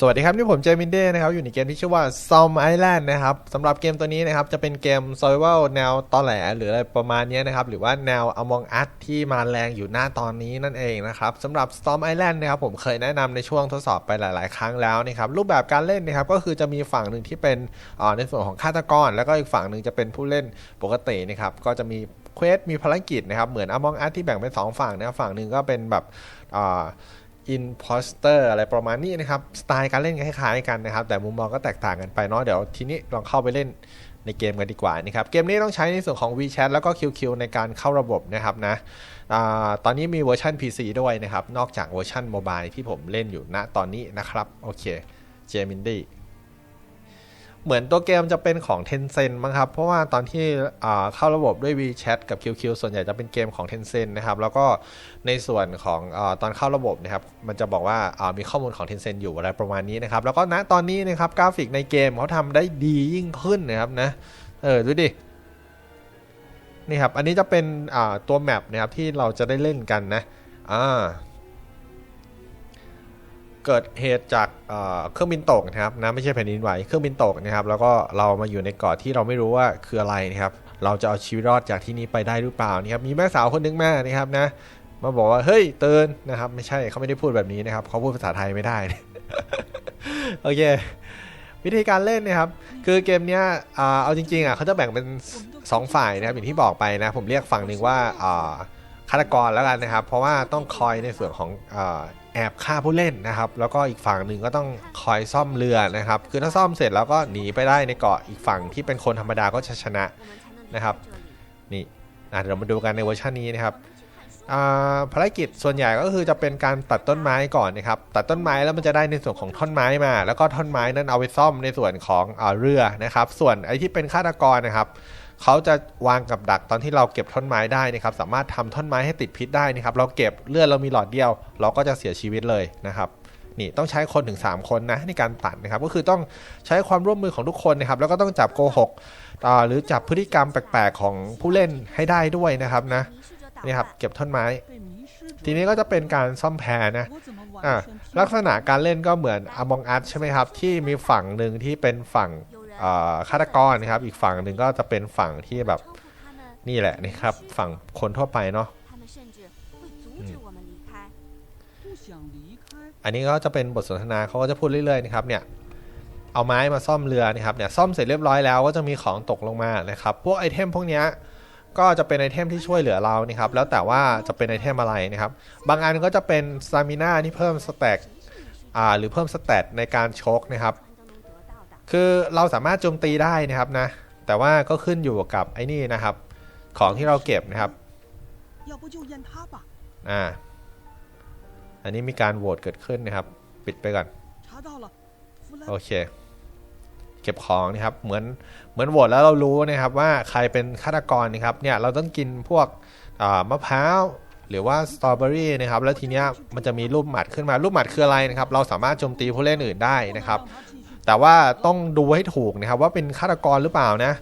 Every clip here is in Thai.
สวัสดีครับ นี่ผมเจมินเด้นะครับ อยู่ในเกมที่ชื่อว่า Som Island นะครับสำหรับเกมตัวนี้นะครับ จะเป็นเกม Survival แนวตอแหล หรืออะไรประมาณนี้นะครับ หรือว่าแนว Among Us ที่มาแรงอยู่หน้าตอนนี้นั่นเองนะครับสำหรับ Storm Island นะครับ ผมเคยแนะนำในช่วงทดสอบไปหลาย ๆ ครั้งแล้วนะครับ รูปแบบการเล่นนะครับ ก็คือจะมีฝั่งหนึ่งที่เป็นในส่วนของฆาตกร แล้วก็อีกฝั่งหนึ่งจะเป็นผู้เล่นปกตินะครับ ก็จะมีเควส มีภารกิจนะครับ เหมือน Among Us ที่แบ่งเป็นสองฝั่งนะครับฝั่งหนึ่งก็เป็นแบบ อินพอสเตอร์อะไรประมาณนี้นะครับ สไตล์การเล่นคล้ายๆกันนะครับ แต่มุมมองก็แตกต่างกันไปเนาะเดี๋ยวทีนี้ลองเข้าไปเล่นในเกมกันดีกว่านะครับ เกมนี้ต้องใช้ในส่วนของ WeChat แล้วก็ QQ ในการเข้าระบบนะครับนะอตอนนี้มีเวอร์ชัน PC ด้วยนะครับ นอกจากเวอร์ชันโมบายที่ผมเล่นอยู่ณตอนนี้นะครับ โอเคเจมินดี้ เหมือนตัวเกมจะเป็นของ Tencent มั้งครับ เพราะว่าตอนที่เข้าระบบด้วย WeChat กับ QQ ส่วนใหญ่จะเป็นเกมของ Tencent นะครับ แล้วก็ในส่วนของอตอนเข้าระบบนะครับ มันจะบอกว่าามีข้อมูลของ Tencent อยู่อะไรประมาณนี้นะครับ แล้วก็ณตอนนี้นะครับกราฟิกในเกมเขาทำได้ดียิ่งขึ้นนะครับนะ เออดูดินี่ครับ อันนี้จะเป็นตัวแมปนะครับที่เราจะได้เล่นกันนะ อ่า เกิดเหตุจากเครื่องบินตกนะครับนะไม่ใช่แผ่นดินไหวเครื่องบินตกนะครับ แล้วก็เรามาอยู่ในเกาะที่เราไม่รู้ว่าคืออะไรนะครับ เราจะเอาชีวิตรอดจากที่นี้ไปได้หรือเปล่านะครับ มีแม่สาวคนนึงแม่นะครับนะ มาบอกว่าเฮ้ยเตือนนะครับ ไม่ใช่เขาไม่ได้พูดแบบนี้นะครับเขาพูดภาษาไทยไม่ได้โอเควิธีการเล่นนะครับ คือเกมเนี้ยเอาจริงๆอะเขาจะแบ่งเป็นสองฝ่ายนะครับอย่างที่บอกไปนะ ผมเรียกฝั่งหนึ่งว่าฆาตกรแล้วกันนะครับ เพราะว่าต้องคอยในส่วนของ แอบฆ่าผู้เล่นนะครับ แล้วก็อีกฝั่งหนึ่งก็ต้องคอยซ่อมเรือนะครับ คือถ้าซ่อมเสร็จแล้วก็หนีไปได้ในเกาะอีกฝั่งที่เป็นคนธรรมดาก็จะชนะนะครับ นี่อะเดี๋ยวมาดูกันในเวอร์ชันนี้นะครับอ่าภารกิจส่วนใหญ่ก็คือจะเป็นการตัดต้นไม้ก่อนนะครับ ตัดต้นไม้แล้วมันจะได้ในส่วนของท่อนไม้มา แล้วก็ท่อนไม้นั้นเอาไปซ่อมในส่วนของอเรือนะครับ ส่วนไอ้ที่เป็นฆาตกรนะครับ เขาจะวางกับดักตอนที่เราเก็บท่อนไม้ได้นะครับ สามารถทำท่อนไม้ให้ติดพิษได้นะครับ เราเก็บเลือดเรามีหลอดเดียว เราก็จะเสียชีวิตเลยนะครับนี่ต้องใช้คนถึง 3 คนนะในการตัดนะครับ ก็คือต้องใช้ความร่วมมือของทุกคนนะครับ แล้วก็ต้องจับโกหกหรือจับพฤติกรรมแปลกๆของผู้เล่นให้ได้ด้วยนะครับนะนี่ครับเก็บท่อนไม้ ทีนี้ก็จะเป็นการซ่อมแพนะอะลักษณะการเล่นก็เหมือน Among Us ใช่ไหมครับ ที่มีฝั่งหนึ่งที่เป็นฝั่ง ฆาตกรนะครับ อีกฝั่งหนึ่งก็จะเป็นฝั่งที่แบบนี่แหละนะครับ ฝั่งคนทั่วไปเนาะอันนี้ก็จะเป็นบทสนทนาเขาก็จะพูดเรื่อยๆนะครับเนี่ยเอาไม้มาซ่อมเรือนะครับเนี่ยซ่อมเสร็จเรียบร้อยแล้วก็จะมีของตกลงมานะครับ พวกไอเทมพวกนี้ก็จะเป็นไอเทมที่ช่วยเหลือเรานะครับ แล้วแต่ว่าจะเป็นไอเทมอะไรนะครับ บางอันก็จะเป็นซามิน่าที่เพิ่มสแต็กหรือเพิ่มสเตตในการชกนะครับ คือเราสามารถโจมตีได้นะครับนะ แต่ว่าก็ขึ้นอยู่กับไอ้นี่นะครับ ของที่เราเก็บนะครับอ่าอันนี้มีการโหวตเกิดขึ้นนะครับ ปิดไปก่อน โอเค เก็บของนะครับ เหมือนเหมือนโหวตแล้วเรารู้นะครับ ว่าใครเป็นฆาตกรนะครับ เนี่ยเราต้องกินพวกมะพร้าวหรือว่าสตรอเบอรี่นะครับ แล้วทีเนี้ยมันจะมีรูปหมัดขึ้นมา รูปหมัดคืออะไรนะครับ เราสามารถโจมตีผู้เล่นอื่นได้นะครับ แต่ว่าต้องดูให้ถูกนะครับ ว่าเป็นฆาตกรหรือเปล่านะ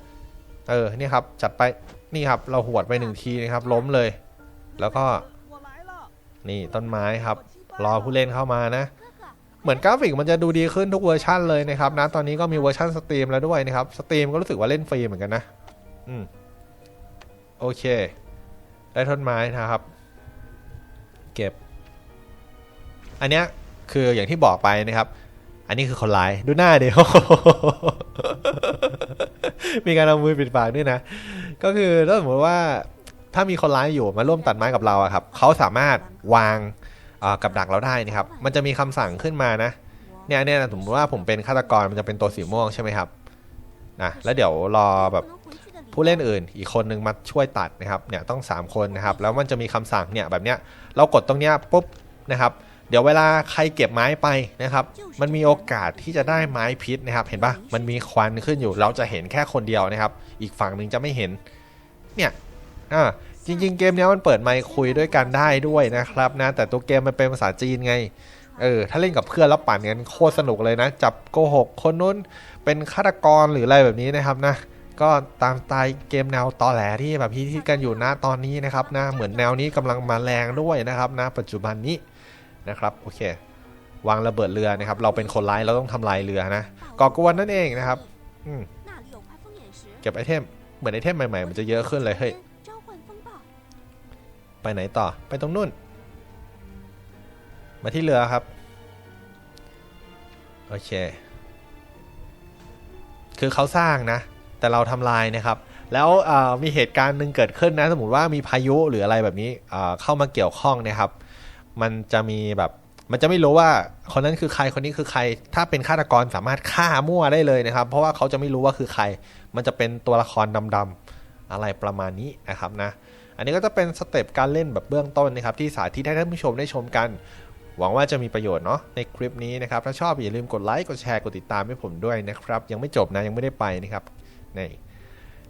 เออนี่ครับจัดไปนี่ครับ เราหวดไปหนึ่งทีนะครับ ล้มเลย แล้วก็นี่ต้นไม้ครับ รอผู้เล่นเข้ามานะ เหมือนกราฟิกมันจะดูดีขึ้นทุกเวอร์ชั่นเลยนะครับนะตอนนี้ก็มีเวอร์ชั่นสตรีมแล้วด้วยนะครับสตรีมก็รู้สึกว่าเล่นฟรีเหมือนกันนะ อืมโอเค ได้ต้นไม้นะครับ เก็บ อันนี้คืออย่างที่บอกไปนะครับ อันนี้คือคนร้ายดูหน้าเดียวมีการเอามือปิดปากด้วยนะ ก็คือถ้าสมมติว่าถ้ามีคนร้ายอยู่มาร่วมตัดไม้กับเราอะครับเขาสามารถวางกับดักเราได้นะครับ มันจะมีคำสั่งขึ้นมานะ เนี่ยเนี่ยสมมติว่าผมเป็นฆาตกรมันจะเป็นตัวสีม่วงใช่ไหมครับนะแล้วเดี๋ยวรอแบบผู้เล่นอื่น อีกคนนึงมาช่วยตัดนะครับเนี่ยต้อง 3 คนนะครับ แล้วมันจะมีคำสั่งเนี่ยแบบเนี้ยเรากดตรงเนี้ยปุ๊บนะครับ เดี๋ยวเวลาใครเก็บไม้ไปนะครับ มันมีโอกาสที่จะได้ไม้พิษนะครับ เห็นปะมันมีควันขึ้นอยู่ เราจะเห็นแค่คนเดียวนะครับ อีกฝั่งหนึ่งจะไม่เห็น เนี่ยอ่าจริง ๆ เกมเนี้ยมันเปิดไมค์คุยด้วยกันได้ด้วยนะครับนะ แต่ตัวเกมมันเป็นภาษาจีนไง เออ ถ้าเล่นกับเพื่อนแล้วปั่นกันโคตรสนุกเลยนะ จับโกหกคนนู้นเป็นฆาตกรหรืออะไรแบบนี้นะครับนะ ก็ตามสไตล์เกมแนวตอแหลที่แบบฮิตๆกันอยู่นะตอนนี้นะครับนะ เหมือนแนวนี้กำลังมาแรงด้วยนะครับนะ ปัจจุบันนี้ นะครับโอเควางระเบิดเรือนะครับ เราเป็นคนร้ายเราต้องทำลายเรือนะก่อกวนนั่นเองนะครับเก็บไอเทมเหมือนไอเทมใหม่ๆมันจะเยอะขึ้นเลยเฮ้ยไปไหนต่อไปตรงนู่น มาที่เรือครับโอเค คือเขาสร้างนะ แต่เราทำลายนะครับ แล้วมีเหตุการณ์หนึ่งเกิดขึ้นนะ สมมติว่ามีพายุหรืออะไรแบบนี้เข้ามาเกี่ยวข้องนะครับ มันจะมีแบบ มันจะไม่รู้ว่าคนนั้นคือใครคนนี้คือใคร ถ้าเป็นฆาตกรสามารถฆ่ามั่วได้เลยนะครับ เพราะว่าเขาจะไม่รู้ว่าคือใคร มันจะเป็นตัวละครดำๆอะไรประมาณนี้นะครับนะ อันนี้ก็จะเป็นสเต็ปการเล่นแบบเบื้องต้นนะครับ ที่สาธิตให้ท่านผู้ชมได้ชมกัน หวังว่าจะมีประโยชน์เนาะในคลิปนี้นะครับ ถ้าชอบอย่าลืมกดไลค์กดแชร์กดติดตามให้ผมด้วยนะครับ ยังไม่จบนะยังไม่ได้ไปนะครับนี่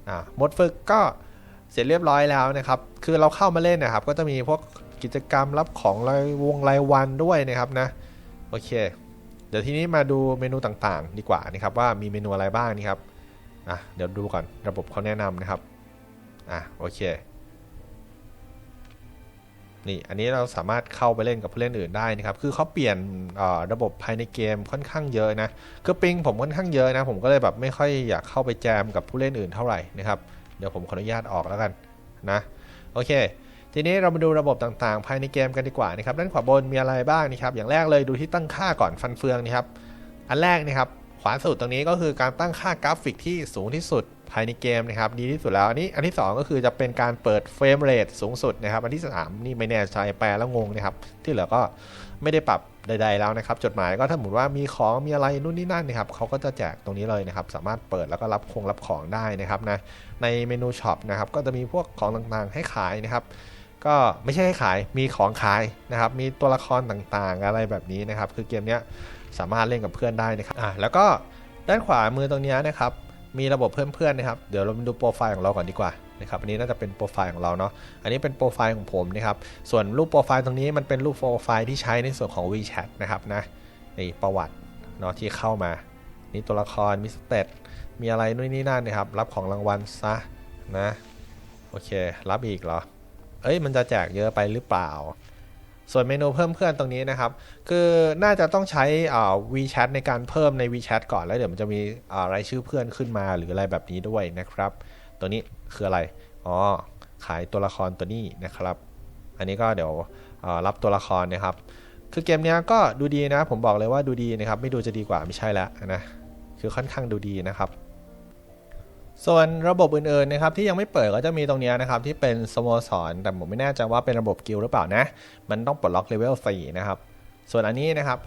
อ่าหมดฝึกก็เสร็จเรียบร้อยแล้วนะครับ คือเราเข้ามาเล่นนะครับ ก็จะมีพวก กิจกรรมรับของรายวงรายวันด้วยนะครับนะโอเค เดี๋ยวทีนี้มาดูเมนูต่างๆ ดีกว่านะครับว่ามีเมนูอะไรบ้างนี่ครับอะเดี๋ยวดูก่อนระบบเขาแนะนำนะครับอะโอเคนี่อันนี้เราสามารถเข้าไปเล่นกับผู้เล่นอื่นได้นะครับ คือเขาเปลี่ยนระบบภายในเกมค่อนข้างเยอะนะคือปิงผมค่อนข้างเยอะนะ ผมก็เลยแบบไม่ค่อยอยากเข้าไปแจมกับผู้เล่นอื่นเท่าไหร่นะครับ เดี๋ยวผมขออนุญาตออกแล้วกันนะ โอเค ทีนี้เรามาดูระบบต่างๆ ภายในเกมกันดีกว่านะครับด้านขวาบนมีอะไรบ้างนะครับ อย่างแรกเลยดูที่ตั้งค่าก่อนฟันเฟืองนะครับ อันแรกนะครับ ขวาสุดตรงนี้ก็คือการตั้งค่ากราฟิกที่สูงที่สุดภายในเกมนะครับ ดีที่สุดแล้วอันนี้อันที่ 2 ก็คือจะเป็นการเปิดเฟรมเรทสูงสุดนะครับ อันที่ 3 นี่ไม่แน่ใจแปลแล้วงงนะครับ ที่เหลือก็ไม่ได้ปรับใดๆแล้วนะครับ จดหมายก็ถ้าสมมติว่ามีของมีอะไรนู่นนี่นั่นนะครับเขาก็จะแจกตรงนี้เลยนะครับ สามารถเปิดแล้วก็รับคงรับของได้นะครับนะในเมนูช็อปนะครับก็จะมีพวกของต่างๆให้ขายนะครับ ก็ไม่ใช่ให้ขายมีของขายนะครับ มีตัวละครต่างๆ อะไรแบบนี้นะครับ คือเกมนี้สามารถเล่นกับเพื่อนได้นะครับอะแล้วก็ด้านขวามือตรงนี้นะครับ มีระบบเพื่อนๆนะครับ เดี๋ยวเรามาดูโปรไฟล์ของเราก่อนดีกว่านะครับ อันนี้น่าจะเป็นโปรไฟล์ของเราเนาะ อันนี้เป็นโปรไฟล์ของผมนะครับ ส่วนรูปโปรไฟล์ตรงนี้มันเป็นรูปโปรไฟล์ที่ใช้ในส่วนของ WeChat นะครับนะนี่ประวัติเนาะที่เข้ามา นี่ตัวละครมีสเตตมีอะไรนู่นนี่นั่นนะครับ รับของรางวัลซะนะ โอเค รับอีกเหรอ เอ้ยมันจะแจกเยอะไปหรือเปล่า ส่วนเมนูเพิ่มเพื่อนตรงนี้นะครับ คือน่าจะต้องใช้อ่า WeChat ในการเพิ่มใน WeChat ก่อนแล้วเดี๋ยวมันจะมีอ่ารายชื่อเพื่อนขึ้นมาหรืออะไรแบบนี้ด้วยนะครับ ตัวนี้คืออะไร อ๋อ ขายตัวละครตัวนี้นะครับ อันนี้ก็เดี๋ยวรับตัวละครนะครับ คือเกมนี้ก็ดูดีนะ ผมบอกเลยว่าดูดีนะครับ ไม่ดูจะดีกว่าไม่ใช่แล้วนะ คือค่อนข้างดูดีนะครับ ส่วนระบบอื่นๆนะครับที่ยังไม่เปิดก็จะมีตรงนี้นะครับที่เป็นสโมสร แต่ผมไม่แน่ใจว่าเป็นระบบกิลหรือเปล่านะ มันต้องปลดล็อกเลเวล4นะครับ ส่วนอันนี้นะครับ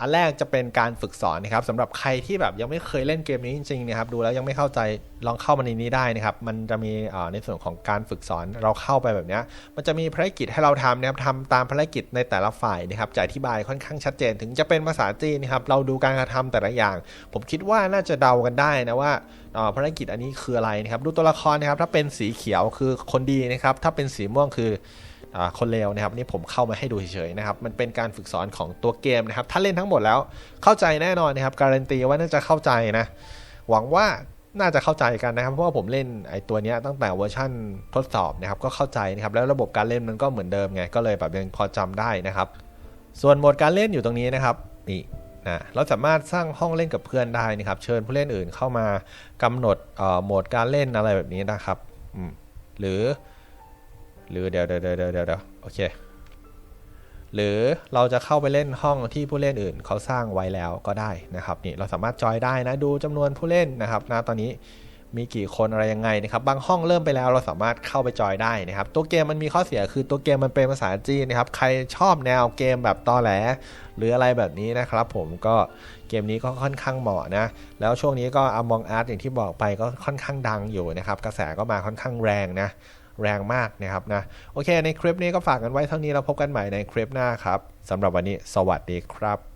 อันแรกจะเป็นการฝึกสอนนะครับสำหรับใครที่แบบยังไม่เคยเล่นเกมนี้จริงๆนะครับดูแล้วยังไม่เข้าใจลองเข้ามาในนี้ได้นะครับ มันจะมีในส่วนของการฝึกสอนเราเข้าไปแบบนี้มันจะมีภารกิจให้เราทำนะครับทำตามภารกิจในแต่ละฝ่ายนะครับจะอธิบายค่อนข้างชัดเจน ถึงจะเป็นภาษาจีนนะครับเราดูการกระทำแต่ละอย่าง ผมคิดว่าน่าจะเดากันได้นะว่าภารกิจอันนี้คืออะไรนะครับ ดูตัวละครนะครับถ้าเป็นสีเขียวคือคนดีนะครับถ้าเป็นสีม่วงคือ คนเลวนะครับนี่ผมเข้ามาให้ดูเฉยๆนะครับมันเป็นการฝึกสอนของตัวเกมนะครับ ถ้าเล่นทั้งหมดแล้วเข้าใจแน่นอนนะครับ การันตีว่าน่าจะเข้าใจนะ หวังว่าน่าจะเข้าใจกันนะครับ เพราะว่าผมเล่นไอ้ตัวนี้ตั้งแต่เวอร์ชั่นทดสอบนะครับ ก็เข้าใจนะครับ แล้วระบบการเล่นมันก็เหมือนเดิมไง ก็เลยแบบยังพอจำได้นะครับ ส่วนโหมดการเล่นอยู่ตรงนี้นะครับ นี่นะเราสามารถสร้างห้องเล่นกับเพื่อนได้นะครับ เชิญผู้เล่นอื่นเข้ามากำหนดโหมดการเล่นอะไรแบบนี้นะครับ หรือ หรือเดี๋ยวเดี๋ยวเดี๋ยวเดี๋ยวโอเค หรือเราจะเข้าไปเล่นห้องที่ผู้เล่นอื่นเขาสร้างไว้แล้วก็ได้นะครับนี่เราสามารถจอยได้นะดูจำนวนผู้เล่นนะครับนะตอนนี้มีกี่คนอะไรยังไงนะครับ บางห้องเริ่มไปแล้วเราสามารถเข้าไปจอยได้นะครับ ตัวเกมมันมีข้อเสียคือตัวเกมมันเป็นภาษาจีนนะครับ ใครชอบแนวเกมแบบตอแหล หรืออะไรแบบนี้นะครับ ผมก็เกมนี้ก็ค่อนข้างเหมาะนะ แล้วช่วงนี้ก็ Among Us อย่างที่บอกไปก็ค่อนข้างดังอยู่นะครับ กระแสก็มาค่อนข้างแรงนะ แรงมากนะครับนะโอเค ในคลิปนี้ก็ฝากกันไว้เท่านี้เราพบกันใหม่ในคลิปหน้าครับสำหรับวันนี้ สวัสดีครับ